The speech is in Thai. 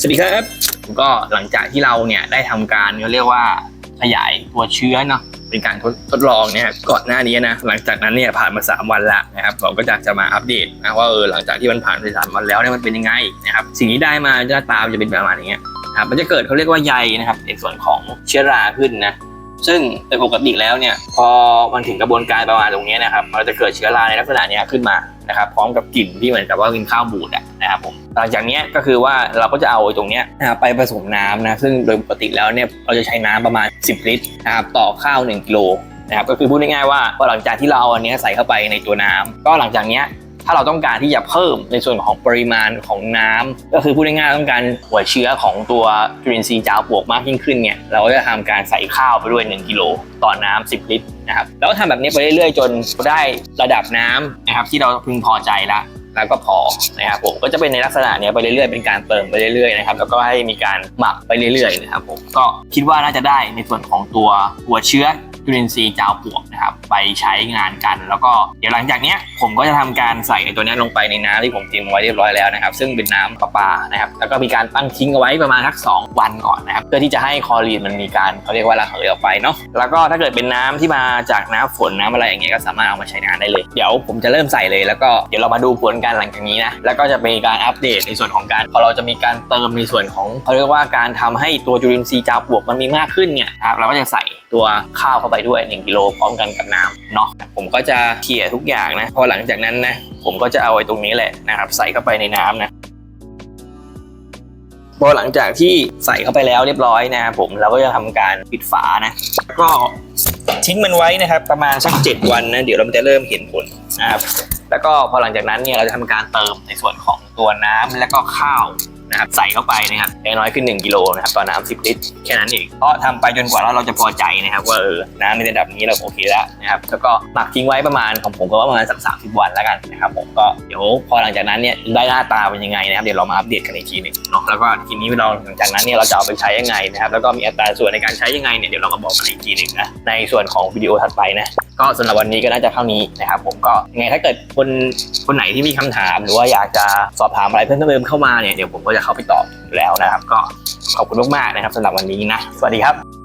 สวัสดีครับ ก็หลังจากที่เราเนี่ยได้ทำการเขาเรียกว่าขยายตัวเชื้อเนาะเป็นการทดทดลองเนี่ยก่อนหน้านี้นะหลังจากนั้นเนี่ยผ่านมา 3 วันละนะครับเราก็จะจะมาอัปเดตนะว่าเออหลังจากที่มันผ่านไปสามวันแล้วเนี่ยมันเป็นยังไงนะครับสิ่งที่ได้มาหน้าตามจะเป็นประมาณอย่างเงี้ยครับมันจะเกิดเขาเรียกว่าใยนะครับในส่วนของเชื้อราขึ้นนะซึ่งโดยปกติแล้วเนี่ยพอมันถึงกระบวนการประมาณตรงเนี้ยนะครับมันจะเกิดเชื้อราในลักษณะเนี้ยขึ้นมานะครับพร้อมกับกลิ่นที่เหมือนกับว่ากินข้าวบูดอะ นะครับผมหลังจากนี้ก็คือว่าเราก็จะเอาตรงนี้นะครับไปผสมน้ำนะซึ่งโดยปกติแล้วเนี่ยเราจะใช้น้ำประมาณ 10 ลิตรนะครับต่อข้าว 1กิโลนะครับก็คือพูดง่ายๆว่าพอหลังจากที่เราเอาอันนี้ใส่เข้าไปในตัวน้ำก็หลังจากนี้ถ้าเราต้องการที่จะเพิ่มในส่วนของปริมาณของน้ำก็คือพูดง่ายๆต้องการหัวเชื้อของตัวจุลินทรีย์จาวปวกมากยิ่งขึ้นเนี่ยเราก็จะทำการใส่ข้าวไปด้วย 1กิโลต่อน้ำ10 ลิตรนะครับแล้วก็ทำแบบนี้ไปเรื่อยๆ จนได้ระดับน้ำนะครับที่เราพึงพอใจละ แล้วก็พอนะครับผมก็จะเป็นในลักษณะเนี้ยไปเรื่อยๆเป็นการเติมไปเรื่อยๆนะครับแล้วก็ให้มีการหมักไปเรื่อยๆนะครับผมก็คิดว่าน่าจะได้ในส่วนของตัวหัวเชื้อ จุลินทรีย์จาวปวกนะครับไปใช้งานกัน แล้วก็เดี๋ยวหลังจากเนี้ยผมก็จะทำการใส่ตัวนี้ลงไปในน้ำที่ผมเตรียมไว้เรียบร้อยแล้วนะครับ ซึ่งเป็นน้ำประปานะครับแล้วก็มีการตั้งทิ้งเอาไว้ประมาณสัก2วันก่อนนะครับเพื่อที่จะให้คลอรีนมันมีการเขาเรียกว่าระเหยออกไปเนาะแล้วก็ถ้าเกิดเป็นน้ำที่มาจากน้ำฝนน้ำอะไรอย่างเงี้ยก็สามารถเอามาใช้งานได้เลย เดี๋ยวผมจะเริ่มใส่เลยแล้วก็เดี๋ยวเรามาดูผลการหลังจากนี้นะแล้วก็จะมีการอัปเดตในส่วนของการพอเราจะมีการเติมในส่วนของเขาเรียกว่าการทำให้ตัวจุลินทรีย์จาวปวกมันมีมากขึ้นเนี่ยครับเราก็จะใส่ตัวข้าวเข้าไปด้วย 1 กิโลพร้อมกันกับน้ำเนาะผมก็จะเขี่ยทุกอย่างนะ พอหลังจากนั้นนะ ผมก็จะเอาไอ้ตรงนี้แหละนะครับใส่เข้าไปในน้ำนะพอหลังจากที่ใส่เข้าไปแล้วเรียบร้อยนะครับผมเราก็จะทำการปิดฝานะก็ทิ้งมันไว้นะครับ ประมาณสัก 7 วันนะเดี๋ยวเราจะเริ่มเห็นผลนะครับแล้วก็พอหลังจากนั้นเนี่ยเราจะทำการเติมในส่วนของตัวน้ำแล้วก็ข้าว นะครับใส่เข้าไปนะครับอย่างน้อยขึ้น1กิโลนะครับต่อน้ำ10 ลิตรแค่นั้นเองเพราะทำไปจนกว่าเราจะพอใจนะครับ ว่าเออน้ำในระดับนี้เราโอเคแล้วนะครับแล้วก็หมักทิ้งไว้ประมาณของผมก็ประมาณสัก30วันแล้วกันนะครับผมก็เดี๋ยวพอหลังจากนั้นเนี่ยได้หน้าตาเป็นยังไงนะครับเดี๋ยวเรามาอัปเดตกันอีกทีหนึงเนาะแล้วก็ทีนี้เราหลังจากนั้นเนี่ยเราจะเอาไปใช้ยังไงนะครับแล้วก็มีอัตราส่วนในการใช้ยังไงเนี่ยเดี๋ยวเรามาบอกกันอีกทีหนึ่งนะในส่วนของวิดีโอถัดไปนะ ก็สำหรับวันนี้ก็น่าจะเท่านี้นะครับผมก็ยังไงถ้าเกิดคนคนไหนที่มีคำถาม หรือว่าอยากจะสอบถามอะไรเพิ่มเติมเข้ามาเนี่ยเดี๋ยวผมก็จะเข้าไปตอบอยู่แล้วนะครับ ก็ขอบคุณมากๆนะครับสำหรับวันนี้นะ สวัสดีครับ